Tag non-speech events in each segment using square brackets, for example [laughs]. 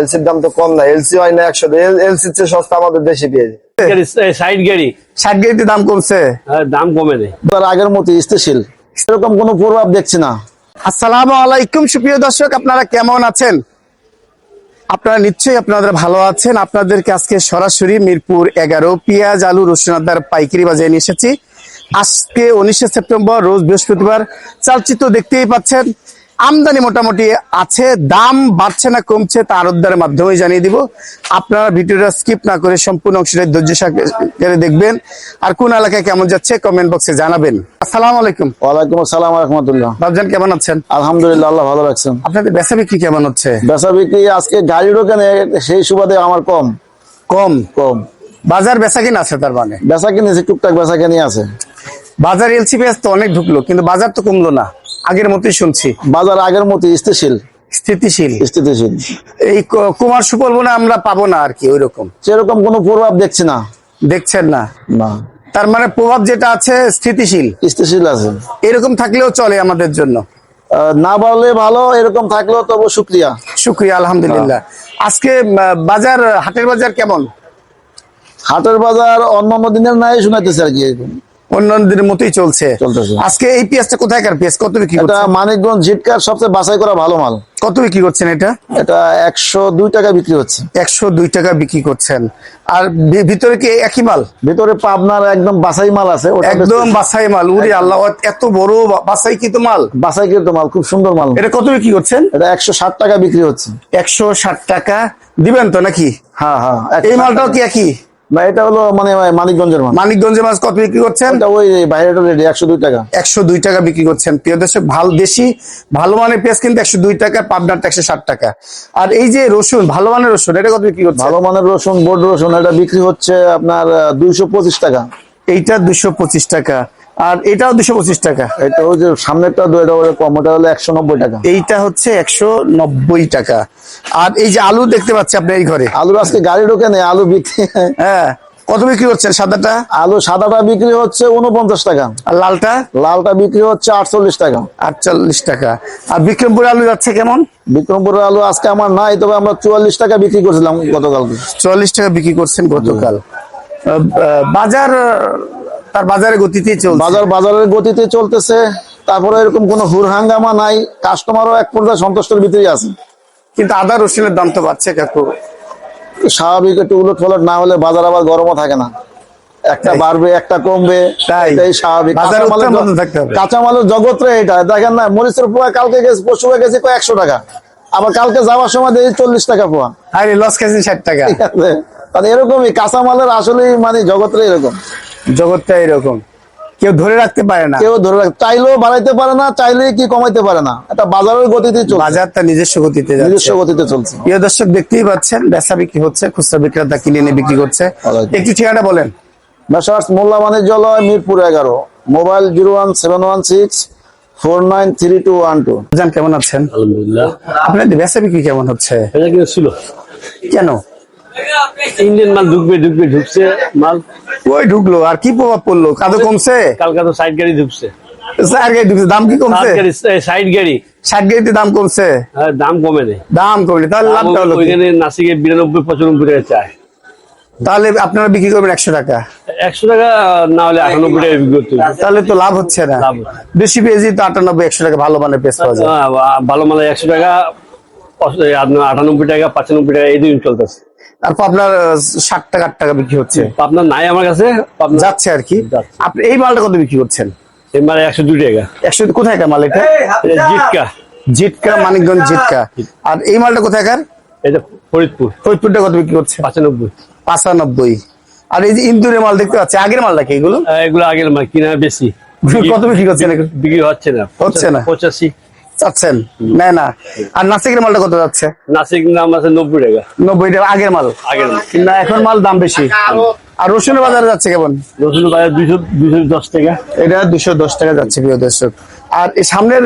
এলসির দাম তো কম না এলসি হয় না একশো এলসির চেয়ে সস্তা আমাদের দেশে পেয়ে যায়। সাইড গাড়ি। ষাট গাড়িতে দাম কমছে? হ্যাঁ, দাম কমে নেই আগের মতো স্থিতিশীল। সেরকম কোনো প্রভাব দেখছি না। আসসালামু আলাইকুম সুপ্রিয় দর্শক আপনারা কেমন আছেন? আপনারা নিশ্চয়ই আপনারা ভালো আছেন। আপনাদেরকে আজকে সরাসরি মিরপুর এগারো পেঁয়াজ আলু রসুন আদার পাইকারি বাজারে নিয়ে এসেছি। আজকে উনিশে সেপ্টেম্বর রোজ বৃহস্পতিবার। চালচিত্র দেখতেই পাচ্ছেন। আমদানি মোটামুটি আছে দাম বাড়ছে না কমছে তা আরোদ্দারের মাধ্যমে জানিয়ে দিব। আপনারা ভিডিওটা স্কিপ না করে সম্পূর্ণ অংশটা ধৈর্য সহকারে দেখবেন। আর কোন এলাকায় কেমন যাচ্ছে কমেন্ট বক্সে জানাবেন। আসসালামু আলাইকুম। ওয়ালাইকুম আসসালাম রহমতুল্লাহ। বাবজান কেমন আছেন? আলহামদুলিল্লাহ আল্লাহ ভালো রাখছেন। আপনাদের বেচা বিক্রি কেমন হচ্ছে? বেচা বিক্রি আজকে গাড়ি ঢোকে নেই, সেই সুবাদে আমার কম। কম? কম। বাজার বেচা কিনা আছে তার মানে? বেচা কিনেছি টুকটাক বেচা কিনে আছে। বাজার এলসি পেঁয়াজ তো অনেক ঢুকলো কিন্তু বাজার তো কমলো না। আগের মতোই শুনছি। বাজার আগের মতো স্থিতিশীল। স্থিতিশীল। স্থিতিশীল। এই কুমার হয় আমরা পাবো না আর কি ওই রকম সেরকম কোনো প্রভাব দেখছি না। দেখছেন না? না। তার মানে প্রভাব যেটা আছে স্থিতিশীল। স্থিতিশীল আছে। এরকম থাকলেও চলে আমাদের জন্য। না বাড়লে ভালো এরকম থাকলেও তবু শুক্রিয়া। শুক্রিয়া আলহামদুলিল্লাহ। আজকে বাজার হাটের বাজার কেমন? হাটের বাজার অন্য অন্য দিনের নাই শুনাইতেছে আর কি এরকম। অন্য দিনের মতোই চলছে। আজকে এই পেঁয়াজটা কোথায়কার পেঁয়াজ? কত বিক্রি এটা মানিকগঞ্জ জিটকার সবচেয়ে বাছাই করা ভালো মাল। কত বিক্রি করছেন এটা? এটা একশো দুই টাকা বিক্রি হচ্ছে। একশো দুই টাকা বিক্রি করছেন। আর ভিতরে কি একই মাল? ভিতরে পাবনার একদম বাছাই মাল আছে একদম বাছাই মাল। উরি আল্লাহ এত বড় বা- বাছাই কি তো মাল? বাছাই কিন্তু মাল খুব সুন্দর মাল। এটা কত বিক্রি করছেন? এটা একশো ষাট টাকা বিক্রি হচ্ছে। একশো ষাট টাকা। দিবেন তো নাকি? হ্যাঁ হ্যাঁ এই মালটাও কি একই? না এটা হলো মানে মানিকগঞ্জের মাছ মানিকগঞ্জের মাছ কত বিক্রি করছেন? এটা ওই বাইরেটা একশো দুই টাকা। একশো দুই টাকা বিক্রি করছেন। প্রিয় দেশে ভালো দেশি ভালো মানের পেঁয়াজ কিন্তু একশো দুই টাকা পাবনার একশো ষাট টাকা। আর এই যে রসুন ভালো মানের রসুন এটা কত বিক্রি করছে ভালো মানের রসুন বোর্ড রসুন এটা বিক্রি হচ্ছে আপনার দুইশো পঁচিশ টাকা। এইটা দুইশো পঁচিশ টাকা। আর এটাও দুশো পঁচিশ টাকা। এটা যে সামনেরটা দু এটা কম ওটা হলো একশো নব্বই টাকা। এইটা হচ্ছে একশো নব্বই টাকা। আর এই যে আলু দেখতে পাচ্ছি আপনি এই ঘরে। আলুর আজকে গাড়ি ঢোকে নেই আলু বিক্রি। হ্যাঁ কত বিক্রি করছেন সাদাটা? আলু সাদাটা বিক্রি হচ্ছে উনপঞ্চাশ টাকা। আর লালটা? লালটা বিক্রি হচ্ছে আটচল্লিশ টাকা। আটচল্লিশ টাকা। আর বিক্রমপুর আলু যাচ্ছে কেমন? বিক্রমপুরের আলু আজকে আমার নাই তবে আমরা চুয়াল্লিশ টাকা বিক্রি করছিলাম গতকাল চুয়াল্লিশ টাকা বিক্রি করছেন গতকাল। বাজার তার বাজারে গতিতেই চলছে। বাজার বাজারের গতিতে চলতেছে। তারপরে এরকম কোনো হুর হাঙ্গামা নাই। কাস্টমারও এক পর্যায়ে সন্তুষ্টের ভিতরেই আছে। কিন্তু আদা রসুনের দাম তো বাড়ছে কাকু স্বাভাবিক একটু উলট ফলট না হলে বাজার আবার গরমও থাকে না। একটা বাড়বে একটা কমবে। তাই। স্বাভাবিক। কাঁচামালের উত্তম জ- মধ্যে থাকতে হবে। কাঁচামালের জগৎ রে এটা। দেখেন না মরিচের পোয়া কালকে গেছে পরশু গেছে একশো টাকা। আবার কালকে যাওয়ার সময় দেখি চল্লিশ টাকা পোয়া। আরে লস খাইছেন ষাট টাকা। [laughs] মানে এরকমই কাঁচামালের আসলেই মানে জগৎরে এরকম। জগৎটা এরকম। কেউ ধরে রাখতে পারে না। কেউ ধরে রাখ চাইলেও বাড়াইতে পারে না চাইলে কি কমাইতে পারে না। এটা বাজারের গতিতে চলছে। বাজারটা নিজস্ব গতিতে নিজস্ব গতিতে চলছে। প্রিয় দর্শক দেখতেই পাচ্ছেন বেচা বিক্রি হচ্ছে খুচরা বিক্রেতা কিনে এনে বিক্রি করছে। একটু ঠিকানা বলেন। মেসার্স মোল্লা বাণিজ্যালয় মিরপুর এগারো। Mobile zero one seven one six four nine three two one two. জান কেমন আছেন? আলহামদুলিল্লাহ। আপনাদের বেচা বিক্রি কেমন হচ্ছে? ছিল। কেন? ইন্ডিয়ান মাল ঢুকবে ঢুকবে ঢুকছে মাল। ওই ঢুকলো? আর কি প্রভাব পড়ল? কাদো কমছে? কালকা তো সাইড গাড়ি ঢুকছে। স্যার গাড়ি ঢুকছে। দাম কি কমছে? সাইড গাড়ি সাইড গাড়িতে দাম কমছে? হ্যাঁ, দাম কমে নেই দাম কমলে তাহলে লাভটা হলো ওইখানে নাসিকে বিরানব্বই পঁচানব্বই টাকা চায়। তাহলে আপনারা বিক্রি করবেন একশো টাকা? একশো টাকা না হলে আটানব্বই টাকা বিক্রি করতে তাহলে তো লাভ হচ্ছে না। লাভ বেশি পেয়েছি তো আটানব্বই একশো টাকা ভালো মানের পেস পাওয়া যায়। ভালো মাল একশো টাকা আটানব্বই টাকা পঁচানব্বই টাকা এই দিন চলতেছে। তারপর আপনার ষাট টাকা আট টাকা বিক্রি হচ্ছে। আপনার নাই আমার কাছে যাচ্ছে আর কি। আপনি এই মালটা কত বিক্রি করছেন? এই মাল একশো দুই টাকা। একশো কোথায়কার মাল এটা? জিটকা। জিটকা মানিকগঞ্জ জিটকা। আর এই মালটা কোথায়কার এটা ফরিদপুর। ফরিদপুরটা কত বিক্রি করছে? পঁচানব্বই। পাঁচানব্বই। আর এই যে ইন্দুরের মাল দেখতে পাচ্ছি আগের মাল নাকি এগুলো? এগুলো আগের মাল কিনা বেশি। কত বিক্রি করছেন? বিক্রি হচ্ছে না। হচ্ছে না? পঁচাশি। চাচ্ছেন? না না। আর নাসিকের মালটা কত যাচ্ছে? নাসিক নাম আছে নব্বই টাকা। নব্বই টাকা আগের মাল? আগের না এখন মাল দাম বেশি। আর রসুনের বাজারে যাচ্ছে কেমন? বাজার দুইশো দুইশো দশ টাকা। এটা দুশো দশ টাকা যাচ্ছে প্রিয় দর্শক। আর এই সামনের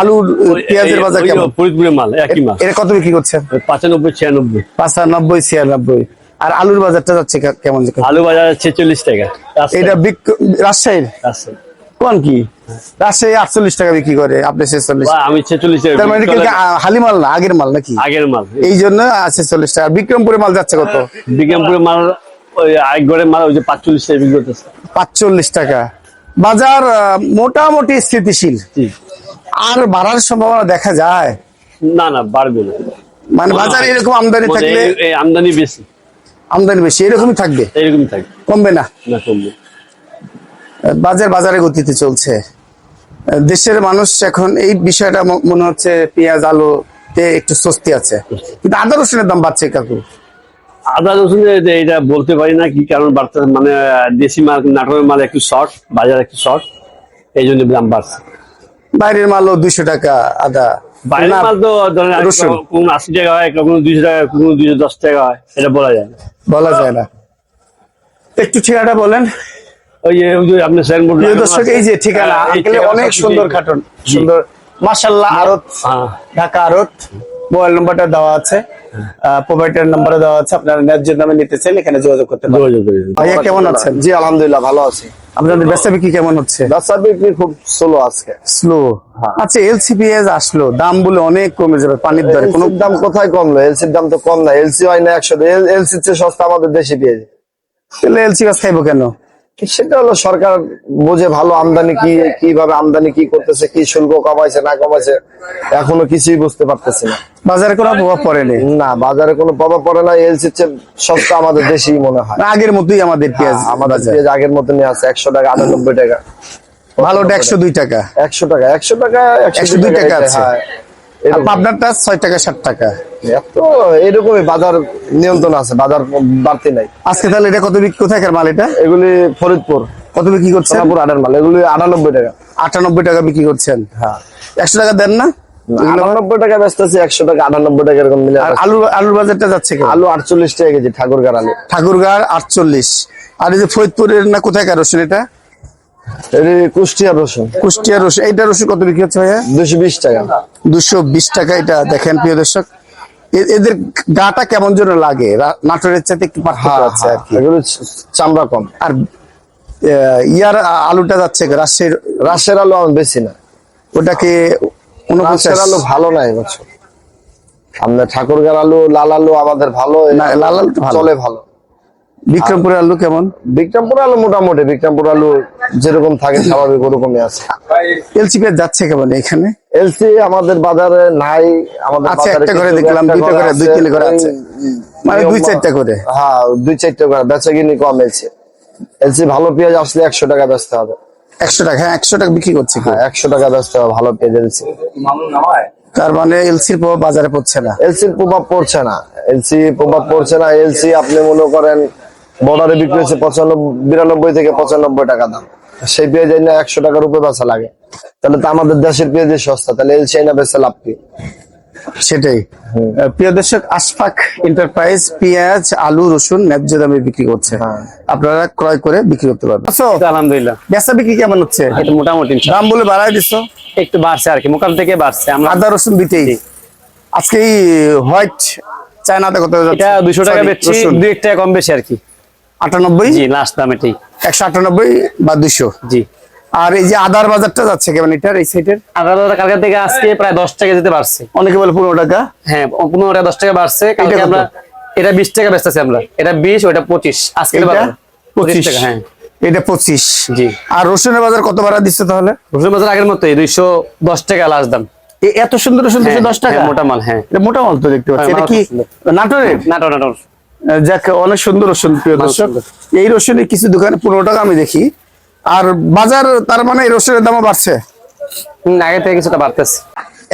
আলুর পেঁয়াজের বাজার কেমন? ফরিদপুরের মাল একই মাল। এটা কত বিক্রি করছেন? ওই পঁচানব্বই ছিয়ানব্বই। পাঁচানব্বই ছিয়ানব্বই। আর আলুর বাজারটা যাচ্ছে কেমন? আলু বাজার ছেচল্লিশ টাকা। এটা রাজশাহীর? আছে কোন কি? রাজশাহী আটচল্লিশ টাকা বিক্রি করে আপনি ছেচল্লিশ আমি ছেচল্লিশ টাকা। মানে হালি মাল না আগের মাল নাকি? আগের মাল। এই জন্য আছে চল্লিশ টাকা। বিক্রমপুরে মাল যাচ্ছে কত? বিজ্ঞানপুরে মাল ওই আরেক মাল ওই যে পাঁচচল্লিশ টাকা বিক্রি করতেছে। পাঁচচল্লিশ টাকা। বাজার মোটামুটি স্থিতিশীল। আর বাড়ার সম্ভাবনা দেখা যায়? না না বাড়বে না। মানে বাজার এরকম আমদানি মানে থাকলে আমদানি বেশি। আমদানি বেশি এরকমই থাকবে? এরকমই থাকে কমবে না? না কমবে। বাজার বাজারে গতিতে চলছে। দেশের মানুষ এখন এই বিষয়টা মনে হচ্ছে পেঁয়াজ আলুতে একটু স্বস্তি আছে। কিন্তু আদা রসুনের দাম বাড়ছে কাকু। আদা রসুনের এটা বলতে পারি না কি কারণ বাড়তে মানে দেশি মাল নাটোরের মাল একটু শর্ট বাজার একটু শর্ট এই জন্য দাম বাড়ছে। বাইরের মালও দুইশো টাকা আদা। বাইরের মাল তো কোন আশি টাকা হয় কখনো দুইশো টাকা কখনো দুইশো দশ টাকা হয় এটা বলা যায় না। বলা যায় না। একটু ঠিকানাটা বলেন। ওই যে ওই সাইনবোর্ড দর্শক এই যে ঠিকানা হ্যাঁ, আঙ্কেলে অনেক সুন্দর খাটন সুন্দর। মাশাল্লাহ আরত হ্যাঁ। ঢাকা আরত। মোবাইল নাম্বারটা দেওয়া আছে। প্রোভাইডার নাম্বারও দেওয়া আছে। আপনারা ন্যায্য দামে নিতে চাইলে এখানে যোগাযোগ করতে পারেন। ভাইয়া কেমন আছেন? জি আলহামদুলিল্লাহ ভালো আছি। আপনাদের ব্যবসা বিক্রি কেমন হচ্ছে? ব্যবসা বিক্রি খুব স্লো আজকে। স্লো আচ্ছা এলসিপিএস আসলো। দাম বলে অনেক কমে যাবে পানির দরে। কোনো দাম কোথায় কমলো? এলসির দাম তো কম না। এলসি হয় না একশো। এলসির চেয়ে সস্তা আমাদের দেশে তাহলে এলসি গাছ খাইবো কেন? সেটা হলো সরকার বোঝে ভালো আমদানি কি কীভাবে আমদানি কি করতেছে কি শুল্ক কমাইছে না কমাইছে এখনও কিছুই বুঝতে পারতেছি না। বাজারে কোনো প্রভাব পড়েনি? না বাজারে কোনো প্রভাব পড়ে না এলসির চেয়ে সস্তা আমাদের দেশেই মনে হয়। আগের মতোই আমাদের পেঁয়াজ আমাদের বাজার। পেঁয়াজ আগের মতনই আছে একশো টাকা আটানব্বই টাকা। ভালোটা একশো দুই টাকা। একশো টাকা একশো টাকা একশো দুই টাকা আছে। পাবনারটা ছয় টাকা ষাট টাকা। এত এরকমই বাজার নিয়ন্ত্রণ আছে বাজার বাড়তি নাই। আজকে তাহলে এটা কত বিক্রি কোথাকার মাল এটা? এগুলি ফরিদপুর। কত বিক্রি করছেন? সোনাপুর আটার মাল এগুলি আটানব্বই টাকা। আটানব্বই টাকা বিক্রি করছেন। হ্যাঁ। একশো টাকা দেন না? আটানব্বই টাকা ব্যস্ত আছে একশো টাকা আটানব্বই টাকা এরকম মিলে আর আলু আলুর বাজারটা যাচ্ছে আলু আটচল্লিশ টাকা কেজি ঠাকুরগার আলু। আটচল্লিশ। আর এই যে ফরিদপুরের না কোথায় এটা এটি? কুষ্টিয়া রসুন? কুষ্টিয়া রসুন। এইটা রসুন কত বিক্রি হচ্ছে ভাইয়া? দুশো বিশ টাকা। দুশো বিশ টাকা এটা দেখেন প্রিয় দর্শক। এদের গাটা কেমন যেন লাগে নাটোরের চাইতে একটু পার্থক্য আছে আর কি। চামড়া কম। আর ইয়ার আলুটা যাচ্ছে রাজশাহীর রাশের আলু আমি বেশি না। ওটাকে রাশের আলু ভালো না এবছর আপনার ঠাকুরগার আলু লাল আলু আমাদের ভালো না, লাল আলু। চলে ভালো। বিক্রমপুরের আলু কেমন? বিক্রমপুর আলু মোটামুটি বিক্রমপুর আলু যেরকম থাকে স্বাভাবিক ওরকমই আছে। এলসিপি যাচ্ছে কেমন এখানে? এলসি আমাদের বাজারে নাই আমাদের বাজারে একটা করে দেখলাম, দুইটা করে, দুই আছে, তিনটে করে আছে। মানে দুই চারটা করে। হ্যাঁ দুই চারটা করে বেচা কিনি কম এলসি। এলসি ভালো পেঁয়াজ আসলে একশো টাকা বেচতে হবে। একশো টাকা হ্যাঁ একশো টাকা বিক্রি করছে। হ্যাঁ একশো টাকা বেচতে হবে ভালো পেঁয়াজ এলসি। তার মানে এলসির প্রভাব বাজারে পড়ছে না। এলসির প্রভাব পড়ছে না। এলসি প্রভাব পড়ছে না এলসি আপনি মনে করেন বর্ডারে বিক্রি হচ্ছে পঁচানব্বই বিরানব্বই থেকে পঁচানব্বই টাকা দাম। সেই পেঁয়াজ না একশো টাকার উপরে বেচা লাগে। তাহলে তো আমাদের দেশের পেঁয়াজই সস্তা তাহলে এলসি না বেচে লাভ কি? সেটাই। প্রিয় দর্শক আশফাক এন্টারপ্রাইজ পেঁয়াজ আলু রসুন ন্যায্য দামে বিক্রি করছে। হ্যাঁ। আপনারা ক্রয় করে বিক্রি করতে পারবেন। আলহামদুলিল্লাহ। বেচা বিক্রি কেমন হচ্ছে? এটা মোটামুটি। দাম বলে বাড়াই দিছো? একটু বাড়ছে আর কি মোকাম থেকে বাড়ছে। আমরা আদা রসুন দিতেই আজকে হোয়াইট চায়নাতে কত? এটা দুশো টাকা বেচছি। দুই এক টাকা কম বেশি আর কি। আটানব্বই? জি লাস্ট দাম এটাই একশো আটানব্বই বা দুশো জি। আর এই যে আদার বাজারটা যাচ্ছে কেমন এটার এই সাইডের আদা দাদা কালকে থেকে আজকে প্রায় দশ টাকা যেতে পারছে অনেকে বলে পনেরো টাকা। হ্যাঁ পনেরো টাকা দশ টাকা বাড়ছে। কালকে আমরা এটা বিশ টাকা বেচতেছি আমরা। এটা বিশ ওটা পঁচিশ। আজকে টাকা হ্যাঁ। এটা পঁচিশ। জি। আর রসুনের বাজার কত ভাড়া দিচ্ছে তাহলে? রসুন বাজার আগের মতোই দুইশো দশ টাকা লাস্ট দাম। এত সুন্দর রসুন হ্যাঁ, দশ টাকা? হ্যাঁ, মোটা মাল, হ্যাঁ। এটা মোটা মাল তো দেখতে পাচ্ছি। হ্যাঁ, এটা কি নাটোরের? নাটক নাটক যাক অনেক সুন্দর রসুন প্রিয় দর্শক। এই রসুনের কিছু দোকানে পনেরো টাকা আমি দেখি। আর বাজার তার মানে এই রসুনের দামও বাড়ছে? আগে থেকে কিছুটা বাড়তেছে।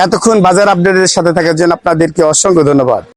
এতক্ষণ বাজার আপডেটের সাথে থাকার জন্য আপনাদেরকে অসংখ্য ধন্যবাদ।